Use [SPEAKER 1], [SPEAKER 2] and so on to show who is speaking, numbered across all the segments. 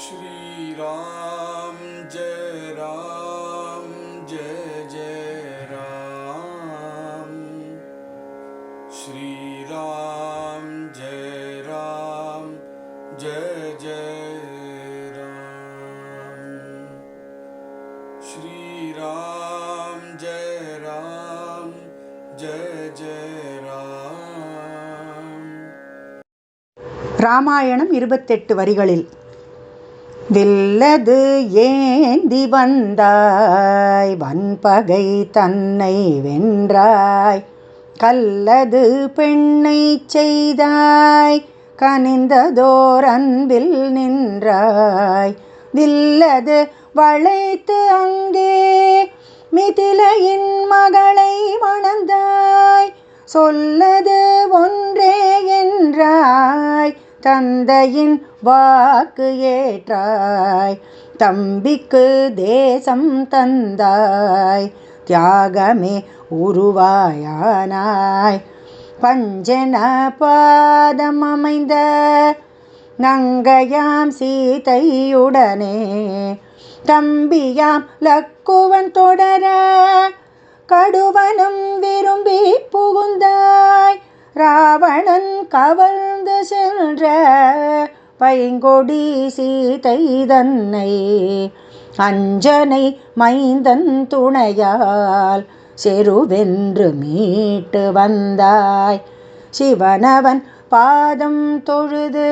[SPEAKER 1] श्रीराम जय राम जय जय राम श्रीराम जय राम जय जय राम श्रीराम जय राम जय जय राम
[SPEAKER 2] ராமாயணம் இருபத்தெட்டு வரிகளில் வில்லது ஏந்தி வந்தாய் வன்பகை தன்னை வென்றாய். கல்லது பெண்ணை செய்தாய் கனிந்ததோர் அன்பில் நின்றாய். வில்லது வளைத்து அங்கே மிதிலையின் மகளை மணந்தாய் சொல்லது ஒன்றே என்றாய். தந்தையின் வாக்கு ஏற்றாய். தம்பிக்கு தேசம் தந்தாய். தியாகமே உருவாயானாய். பஞ்சன பாதம் அமைந்த நங்கையாம் சீதையுடனே தம்பியாம் லக்குவன் தொடர கடுவனும் விரும்பி புகுந்தாய். ராவணன் கவல் கவர்ந்து சென்ற பைங்கொடி சீதை தன்னை அஞ்சனை மைந்தன் துணையால் செருவென்று மீட்டு வந்தாய். சிவனவன் பாதம் தொழுது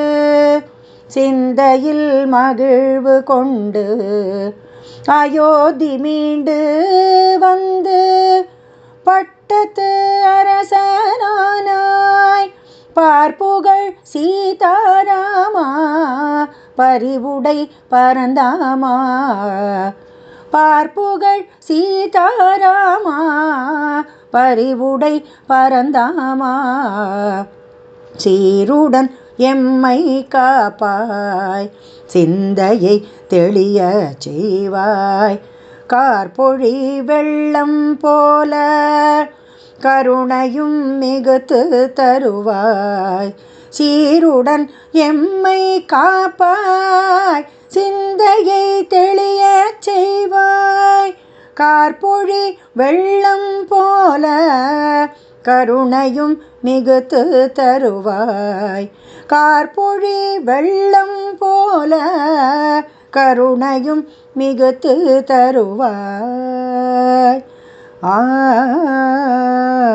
[SPEAKER 2] சிந்தையில் மகிழ்வு கொண்டு அயோத்தி மீண்டு வந்து பட்டத்து அரசனானாய் பார்ப்புகழ் சீதாராமா பரிவுடை பரந்தாமா. பார்ப்புகழ் சீதாராமா பரிவுடை பரந்தாமா. சீருடன் எம்மை காப்பாய் சிந்தையை தெளிய செய்வாய். கார்பொழி வெள்ளம் போல கருணையும் மிகுத்து தருவாய். சீருடன் எம்மை காப்பாய். சிந்தையை தெளிய செய்வாய். கார்பொழி வெள்ளம் போல கருணையும் மிகுத்து தருவாய். கார்பொழி வெள்ளம் போல கருணையும் மிகுத்து தருவாய். 啊。